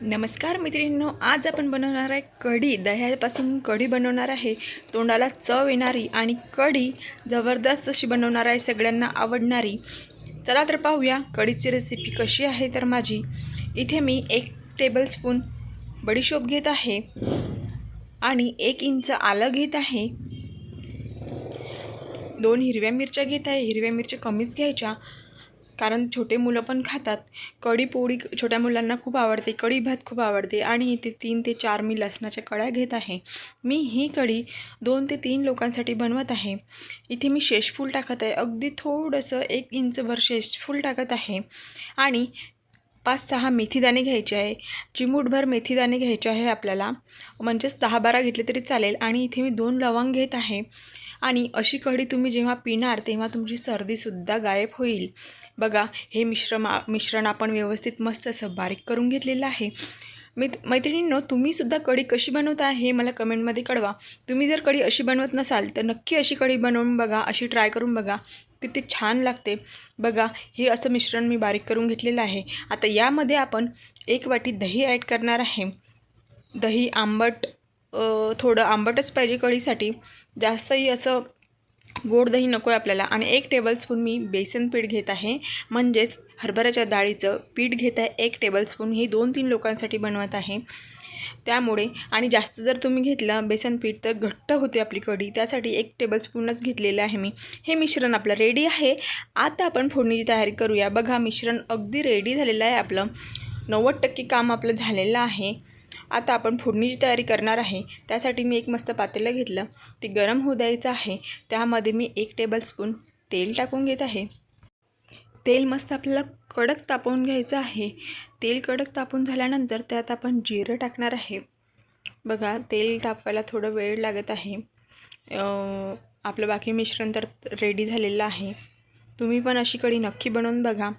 नमस्कार मैत्रिणींनो आज आपण बनवणार आहे कढी. दह्यापासून कढी बनवणार आहे. तोंडाला चव येणारी आणि कढी जबरदस्त अशी बनवणार आहे सगळ्यांना आवडणारी. चला तर पाहूया कढीची रेसिपी कशी आहे तर माझी. इथे मी एक टेबलस्पून बडीशोप घेत आहे आणि एक इंच आलं घेत आहे. दोन हिरव्या मिरच्या घेत आहे. हिरव्या मिरच्या कमीच घ्यायच्या. कारण छोटे मुलं पण खातात. कढी पोळी छोट्या मुलांना खूप आवडते. कढी भात खूप आवडते. आणि इथे तीन ते चार मी लसणाच्या कळ्या घेत आहे. मी ही कढी दोन ते तीन लोकांसाठी बनवत आहे. इथे मी शेषफूल टाकत आहे. अगदी थोडंसं एक इंचभर शेषफूल टाकत आहे. आणि पाच सहा मेथीदाणे घ्यायचे आहे. चिमूटभर मेथीदाणे घ्यायचे आहे आपल्याला. म्हणजेच दहा बारा घेतले तरी चालेल. आणि इथे मी दोन लवंग घेत आहे. आणि अशी कढी तुम्ही जेव्हा पिणार तेव्हा तुमची सर्दीसुद्धा गायब होईल. बघा हे मिश्रमा मिश्रण आपण व्यवस्थित मस्त असं बारीक करून घेतलेलं आहे. मित मैत्रिणींनो तुम्हीसुद्धा कढी कशी बनवता हे मला कमेंटमध्ये कळवा. तुम्ही जर कढी अशी बनवत नसाल तर नक्की अशी कढी बनवून बघा अशी ट्राय करून बघा. किती छान लागते. बघा हे असं मिश्रण मी बारीक करून घेतलेलं आहे. आता यामध्ये आपण एक वाटी दही ॲड करणार आहे. दही आंबट थोडं आंबटच पाहिजे कढीसाठी. जास्तही असं गोड दही नको आहे आपल्याला. आणि एक टेबलस्पून मी बेसन पीठ घेत आहे. म्हणजेच हरभऱ्याच्या डाळीचं पीठ घेत आहे. एक टेबलस्पून ही दोन तीन लोकांसाठी बनवत आहे. त्यामुळे आणि जास्त जर तुम्ही घेतलं बेसन पीठ तर घट्ट होते आपली कढी. त्यासाठी एक टेबलस्पूनच घेतलेलं आहे मी. हे मिश्रण आपलं रेडी आहे. आता आपण फोडणीची तयारी करूया. बघा मिश्रण अगदी रेडी झालेलं आहे आपलं. नव्वद टक्के काम आपलं झालेलं आहे. आता आपण फोडणीची तयारी करणार आहे. त्यासाठी मी एक मस्त पातेलं घेतलं. ते गरम होऊ द्यायचं आहे. त्यामध्ये मी एक टेबलस्पून तेल टाकून घेत आहे. तेल मस्त आपल्याला कडक तापवून घ्यायचं आहे. तेल कडक तापून झाल्यानंतर त्यात आपण जिरं टाकणार आहे. बघा तेल तापवायला थोडं वेळ लागत आहे. आपलं बाकी मिश्रण तर रेडी झालेलं आहे. तुम्ही पण अशी कढी नक्की बनवून बघा.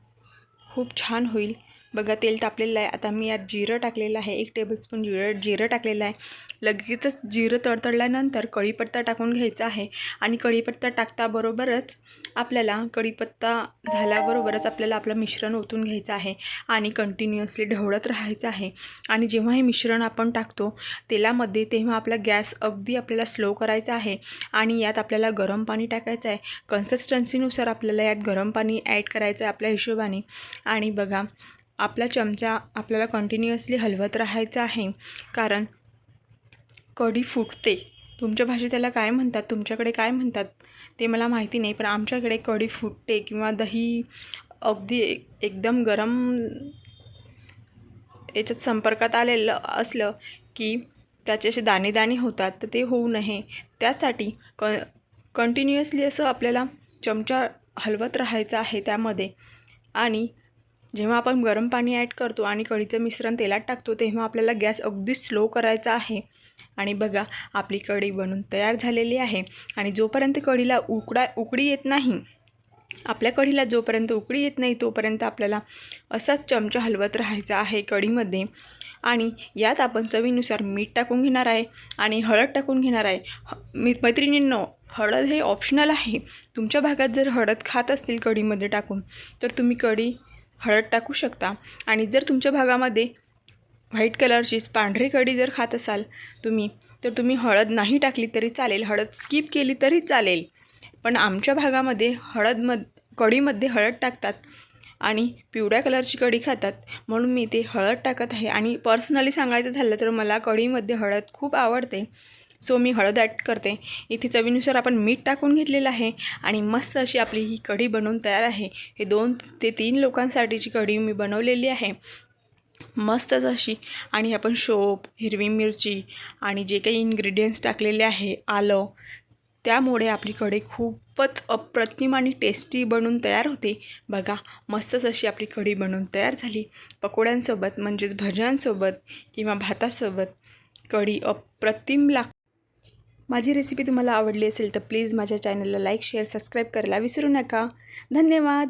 खूप छान होईल. बघा तेल तापलेलं आहे. आता मी यात जिरं टाकलेलं आहे. एक टेबलस्पून जिरं जिरं टाकलेलं आहे. लगेचच जिरं तडतडल्यानंतर कढीपत्ता टाकून घ्यायचा आहे. आणि कढीपत्ता टाकताबरोबरच आपल्याला कढीपत्ता झाल्याबरोबरच आपल्याला आपलं मिश्रण ओतून घ्यायचं आहे. आणि कंटिन्युअसली ढवळत राहायचं आहे. आणि जेव्हा हे मिश्रण आपण टाकतो तेलामध्ये तेव्हा आपला गॅस अगदी आपल्याला स्लो करायचा आहे. आणि यात आपल्याला गरम पाणी टाकायचं आहे. कन्सिस्टन्सीनुसार आपल्याला यात गरम पाणी ॲड करायचं आहे आपल्या हिशोबाने. आणि बघा आपला चमचा आपल्याला कंटिन्युअसली हलवत राहायचा आहे. कारण कढी फुटते. तुमच्या भाषेत त्याला काय म्हणतात? तुमच्याकडे काय म्हणतात? ते मला माहिती नाही पण आमच्याकडे कढी फुटते किंवा दही अगदी एक एकदम गरम याच्यात संपर्कात आलेलं असलं की त्याचे असे दाणे दाणे होतात तर ते होऊ नये. त्यासाठी क कंटिन्युअसली असं आपल्याला चमचा हलवत राहायचा आहे त्यामध्ये. आणि जेव्हा आपण गरम पाणी ॲड करतो आणि कढीचं मिश्रण तेलात टाकतो तेव्हा आपल्याला गॅस अगदी स्लो करायचा आहे. आणि बघा आपली कढी बनून तयार झालेली आहे. आणि जोपर्यंत कढीला उकडा उकडी येत नाही आपल्या कढीला जोपर्यंत उकडी येत नाही तोपर्यंत आपल्याला असाच चमचा हलवत राहायचा आहे कढीमध्ये. आणि यात आपण चवीनुसार मीठ टाकून घेणार आहे आणि हळद टाकून घेणार आहे. ह मी मैत्रिणींनो हळद हे ऑप्शनल आहे. तुमच्या भागात जर हळद खात असतील कढीमध्ये टाकून तर तुम्ही कढी हळद टाकू शकता. आणि जर तुमच्या भागामध्ये व्हाईट कलरचीच पांढरी कढी जर खात असाल तुम्ही तर तुम्ही हळद नाही टाकली तरी चालेल. हळद स्किप केली तरी चालेल. पण आमच्या भागामध्ये हळद मध कढीमध्ये हळद टाकतात आणि पिवळ्या कलरची कढी खातात. म्हणून मी ते हळद टाकत आहे. आणि पर्सनली सांगायचं झालं तर मला कढीमध्ये हळद खूप आवडते. सो मी हळद ॲड करते. इथे चवीनुसार आपण मीठ टाकून घेतलेलं आहे आणि मस्त अशी आपली ही कढी बनवून तयार आहे. हे दोन ते तीन लोकांसाठीची कढी मी बनवलेली आहे. मस्तच अशी. आणि आपण शोप हिरवी मिरची आणि जे काही इन्ग्रेडियंट्स टाकलेले आहे आलं त्यामुळे आपली कढी खूपच अप्रतिम आणि टेस्टी बनून तयार होते. बघा मस्तच अशी आपली कढी बनवून तयार झाली. पकोड्यांसोबत म्हणजेच भज्यांसोबत किंवा भातासोबत कढी अप्रतिम लाग माझी रेसिपी तुम्हाला आवडली असेल तर प्लीज माझ्या चॅनलला लाईक शेअर सबस्क्राईब करायला विसरू नका. धन्यवाद.